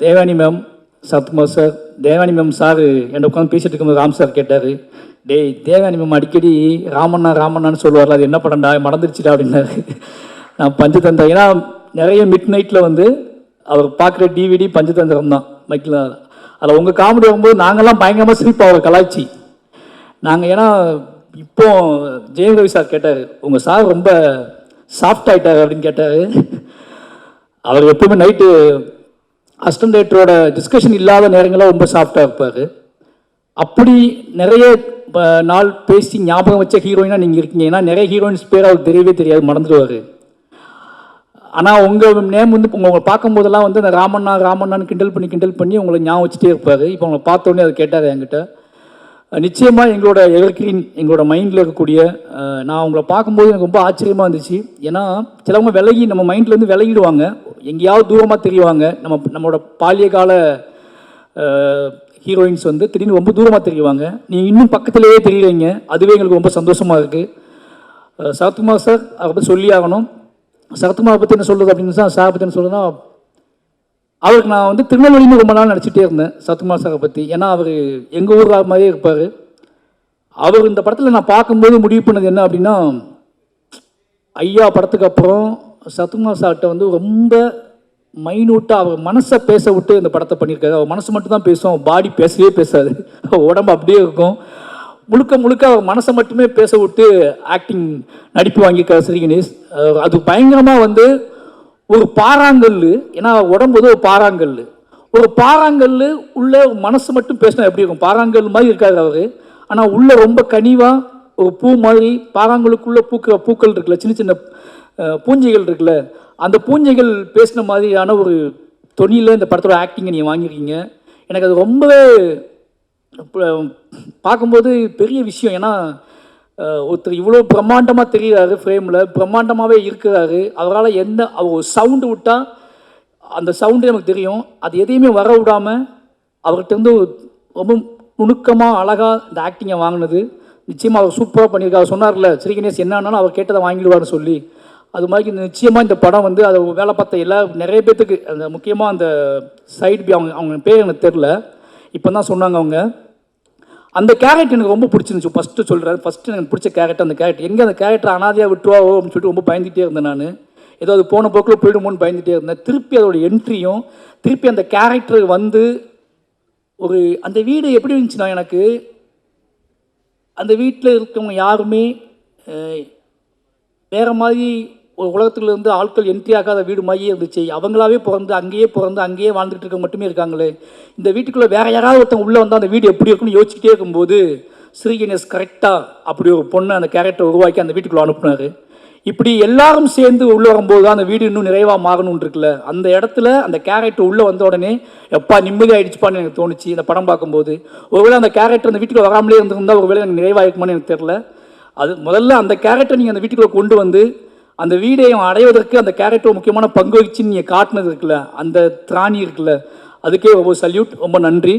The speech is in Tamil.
Devani ma'am Sathkumar sir Devani ma'am sir என்னை உட்காந்து பேசிகிட்டு இருக்கும்போது ராம் சார் கேட்டார் டேய் தேவானி மேம் அடிக்கடி ராமண்ணா ராமண்ணான்னு சொல்லுவார்ல அது என்ன படம்டா மறந்துருச்சுடா அப்படின்னாரு. நான் பஞ்சதந்திரம் ஏன்னா நிறைய மிட் நைட்டில் வந்து அவர் பார்க்குற டிவிடி பஞ்சதந்திரம் தான் மைக்கில் அதில் உங்கள் காமெடி வரும்போது நாங்கள்லாம் பயங்கரமாக சிரிப்போம் அவர் கலாய்ச்சி. நாங்கள் ஏன்னா இப்போ ஜெயம் ரவி சார் கேட்டார் உங்கள் சார் ரொம்ப சாஃப்ட் ஆகிட்டார் அப்படின்னு கேட்டார். அவர் எப்பவுமே நைட்டு அசிஸ்டன்ட் டைரக்டரோட டிஸ்கஷன் இல்லாத நேரங்களாக ரொம்ப சாஃப்டாக இருப்பார். அப்படி நிறைய நாள் பேசி ஞாபகம் வச்ச ஹீரோயினாக நீங்கள் இருக்கீங்க. ஏன்னா நிறைய ஹீரோயின்ஸ் பேர் அவருக்கு தெரியவே தெரியாது மறந்துடுவார். ஆனால் உங்கள் நேம் வந்து உங்க- உங்களை பார்க்கும்போதெல்லாம் வந்து அந்த ராமண்ணா ராமண்ணான்னு கிண்டல் பண்ணி கிண்டல் பண்ணி உங்களை ஞாபகம் வச்சுட்டே இருப்பார். இப்போ உங்களை பார்த்தோன்னே அதை கேட்டார் என்கிட்ட. நிச்சயமாக எங்களோட எவர்கிரீன் எங்களோட மைண்டில் இருக்கக்கூடிய நான் உங்களை பார்க்கும்போது எனக்கு ரொம்ப ஆச்சரியமாக இருந்துச்சு. ஏன்னா சிலவங்க விலகி நம்ம மைண்ட்லேருந்து விலகிடுவாங்க. எங்கேயாவது தூரமாக தெரியுவாங்க. நம்ம நம்மளோட பாலிய கால ஹீரோயின்ஸ் வந்து திடீர்னு ரொம்ப தூரமாக தெரியுவாங்க. நீங்கள் இன்னும் பக்கத்திலேயே தெரியுறீங்க அதுவே எங்களுக்கு ரொம்ப சந்தோஷமாக இருக்குது சரத்குமார் சார் அதை பற்றி சொல்லி ஆகணும். சரத்குமார் பற்றி என்ன சொல்கிறது அப்படின்னு சார் சார் பற்றி என்ன சொல்கிறதுனா அவருக்கு நான் வந்து திருநெல்வேலின்னு ரொம்ப நாள் நடிச்சிட்டே இருந்தேன் சரத்குமார் சாரை பற்றி ஏன்னா அவர் எங்கள் ஊர் மாதிரியே இருப்பார். அவர் இந்த படத்தில் நான் பார்க்கும்போது முடிவு பண்ணது என்ன அப்படின்னா ஐயா படத்துக்கு அப்புறம் சத்குமார் சார்கிட்ட வந்து ரொம்ப மைனூட்டாக அவர் மனசை பேச விட்டு இந்த படத்தை பண்ணியிருக்காரு. அவர் மனசு மட்டும் தான் பேசும் பாடி பேசவே பேசாது. உடம்பு அப்படியே இருக்கும். முழுக்க முழுக்க அவர் மனசை மட்டுமே பேச விட்டு ஆக்டிங் நடிப்பு வாங்கியிருக்காரு ஸ்ரீ கணேஷ். அது பயங்கரமாக வந்து ஒரு பாறாங்கல் ஏன்னா உடம்பு வந்து ஒரு பாறாங்கல் ஒரு பாறாங்கல் உள்ள மனசு மட்டும் பேசினா எப்படி இருக்கும்? பாறாங்கல் மாதிரி இருக்காரு அவர். ஆனால் உள்ள ரொம்ப கனிவாக பூ மாதிரி பாறாங்கலுக்குள்ள பூக்கிற பூக்கள் இருக்குல்ல சின்ன சின்ன பூஞ்சைகள் இருக்குல்ல அந்த பூஞ்சைகள் பேசின மாதிரியான ஒரு தொனியில் இந்த படத்தோட ஆக்டிங்கை நீங்கள் வாங்கியிருக்கீங்க. எனக்கு அது ரொம்பவே பார்க்கும்போது பெரிய விஷயம். ஏன்னா ஒருத்தர் இவ்வளோ பிரம்மாண்டமாக தெரிகிறாரு ஃப்ரேமில் பிரம்மாண்டமாகவே இருக்கிறாரு. அவரால் எந்த அவர் சவுண்டு விட்டால் அந்த சவுண்டு நமக்கு தெரியும். அது எதையுமே வர விடாமல் அவர்கிட்ட இருந்து ரொம்ப நுணுக்கமாக அழகாக இந்த ஆக்டிங்கை வாங்கினது. நிச்சயமாக அவர் சூப்பராக பண்ணியிருக்காரு. அவர் சொன்னார்ல ஸ்ரீகணேஷ் என்ன அவர் கேட்டதை வாங்கிடுவார்னு சொல்லி. அது மாதிரி இந்த நிச்சயமாக இந்த படம் வந்து அதை வேலை பார்த்த எல்லா நிறைய பேர்த்துக்கு அந்த முக்கியமாக அந்த சைட் பி அவங்க அவங்க பேர் எனக்கு தெரில இப்போ தான் சொன்னாங்க அவங்க. அந்த கேரக்டர் எனக்கு ரொம்ப பிடிச்சிருந்துச்சு. ஃபஸ்ட்டு சொல்கிறாரு ஃபஸ்ட்டு எனக்கு பிடிச்ச கேரக்டர் அந்த கேரக்டர் எங்கே அந்த கேரக்டர் அனாதையாக விட்டுவாவோ அப்படின்னு சொல்லிட்டு ரொம்ப பயந்துகிட்டே இருந்தேன் நான். ஏதோ அது போன போக்கில் போயிடுமோன்னு பயந்துகிட்டே இருந்தேன். திருப்பி அதோட என்ட்ரியும் திருப்பி அந்த கேரக்டர் வந்து ஒரு அந்த வீடு எப்படி இருந்துச்சுன்னா எனக்கு அந்த வீட்டில் இருக்கவங்க யாருமே வேறு வேற மாதிரி ஒரு உலகத்துல இருந்து ஆட்கள் என்ட்ரி ஆகாத வீடு மாதிரியே இருந்துச்சு. அவங்களாவே பிறந்து அங்கேயே பிறந்து அங்கேயே வாழ்ந்துட்டு இருக்க மட்டுமே இருக்காங்களே. இந்த வீட்டுக்குள்ளே வேறு யாராவது ஒருத்தவங்க உள்ளே வந்தால் அந்த வீடு எப்படி இருக்குன்னு யோசிச்சுட்டே இருக்கும்போது ஸ்ரீ கணேஷ் கரெக்டாக அப்படி ஒரு பொண்ணை அந்த கேரக்டர் உருவாக்கி அந்த வீட்டுக்குள்ளே அனுப்புனார். இப்படி எல்லாரும் சேர்ந்து உள்ளே வரும்போது தான் அந்த வீடு இன்னும் நிறைவாக மாறணும்னு இருக்குல்ல அந்த இடத்துல அந்த கேரக்டர் உள்ளே வந்த உடனே எப்பா நிம்மதி ஆயிடுச்சுப்பான்னு எனக்கு தோணுச்சு இந்த படம் பார்க்கும்போது. ஒருவேளை அந்த கேரக்டர் அந்த வீட்டுக்குள்ள வராமலே இருந்திருந்தால் ஒருவேளை எனக்கு நிறைவாயிருக்குமான்னு எனக்கு தெரில அது முதல்ல அந்த கேரக்டர் நீங்கள் அந்த வீட்டுக்குள்ளே கொண்டு வந்து அந்த வீடை அடைவதற்கு அந்த கேரக்டர் முக்கியமான பங்கு வச்சு நீங்கள் காட்டினது இருக்குல்ல அந்த திராணி இருக்குல்ல அதுக்கே ரொம்ப சல்யூட் ரொம்ப நன்றி.